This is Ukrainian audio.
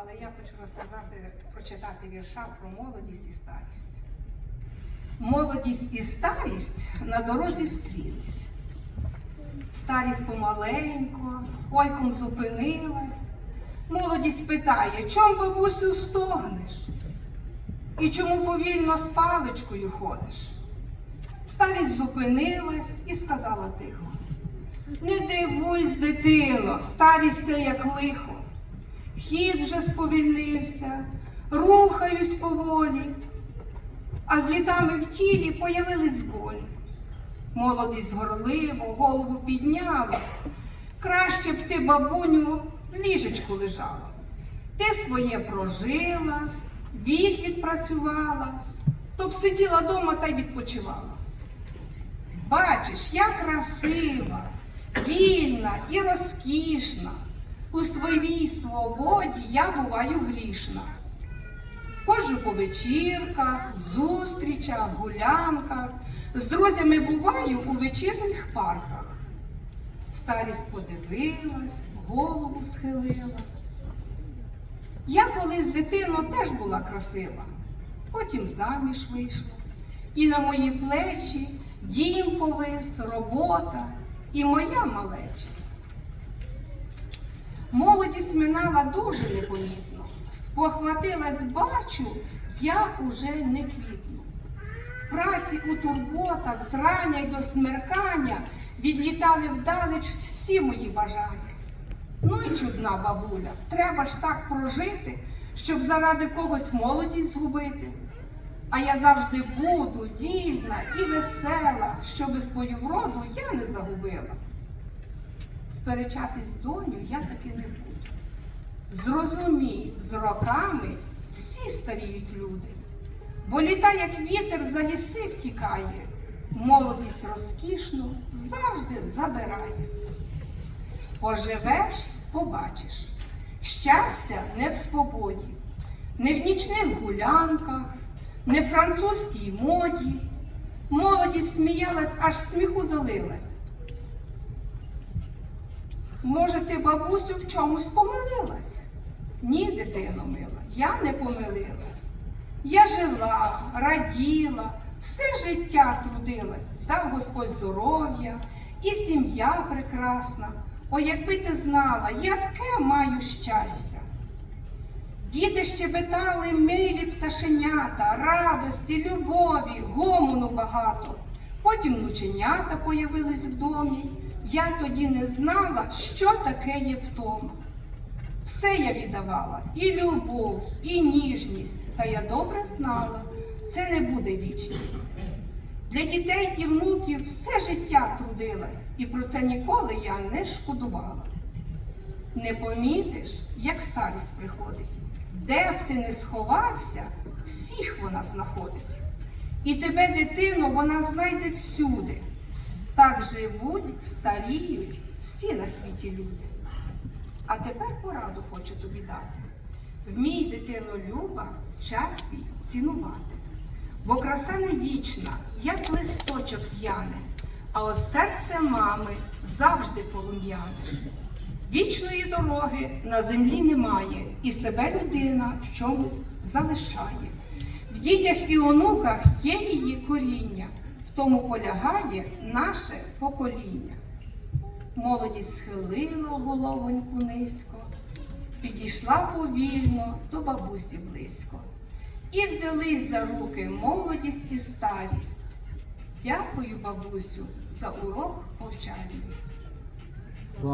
але я хочу розказати, прочитати вірша про молодість і старість. Молодість і старість на дорозі встрілись. Старість помаленько, з ойком зупинилась. Молодість питає, чом бабусю стогнеш? І чому повільно з паличкою ходиш? Старість зупинилась і сказала тихо. Не дивуйсь, дитино, старість це як лихо. Хід вже сповільнився, рухаюсь поволі, а з літами в тілі появились болі. Молодість горливо голову підняла. Краще б ти, бабуню, в ліжечку лежала. Ти своє прожила, вік відпрацювала, то б сиділа дома та й відпочивала. Бачиш, я красива, вільна і розкішна. У своїй свободі я буваю грішна. Ходжу по вечірках, зустрічах, гулянках, з друзями буваю у вечірніх парках. Старість подивилась, голову схилила. Я колись дитино теж була красива, потім заміж вийшла. І на мої плечі дім повис, робота і моя малеча. Молодість минала дуже непомітно. Спохватилась, бачу, я уже не квітну. Праці у турботах зрання й до смеркання відлітали вдалеч всі мої бажання. Ну і чудна бабуля, треба ж так прожити, щоб заради когось молодість згубити. А я завжди буду вільна і весела, щоби свою вроду я не загубила. Сперечатись з доню я таки не буду. Зрозумій, з роками всі старіють люди, бо літа, як вітер, за ліси втікає, молодість розкішну завжди забирає. Поживеш, побачиш. Щастя не в свободі, не в нічних гулянках, не в французькій моді. Молодість сміялась, аж сміху залилась. Може, ти, бабусю, в чомусь помилилась? Ні, дитино мила, я не помилилась. Я жила, раділа, все життя трудилась, дав Господь здоров'я і сім'я прекрасна. О, якби ти знала, яке маю щастя. Діти щебетали милі пташенята, радості, любові, гомону багато. Потім внученята появились в домі. Я тоді не знала, що таке є втома. Все я віддавала і любов, і ніжність, та я добре знала, це не буде вічність. Для дітей і внуків все життя трудилась, і про це ніколи я не шкодувала. Не помітиш, як старість приходить. Де б ти не сховався, всіх вона знаходить. І тебе, дитино, вона знайде всюди. Так живуть, старіють всі на світі люди. А тепер пораду хочу тобі дати. Вмій, дитино, люба, час свій цінувати. Бо краса не вічна, як листочок в'яне, а от серце мами завжди полум'яне. Вічної дороги на землі немає, і себе людина в чомусь залишає. В дітях і онуках є її коріння, тому полягає наше покоління. Молодість схилила головоньку низько, підійшла повільно до бабусі близько. І взялись за руки молодість і старість. Дякую, бабусю, за урок повчальний.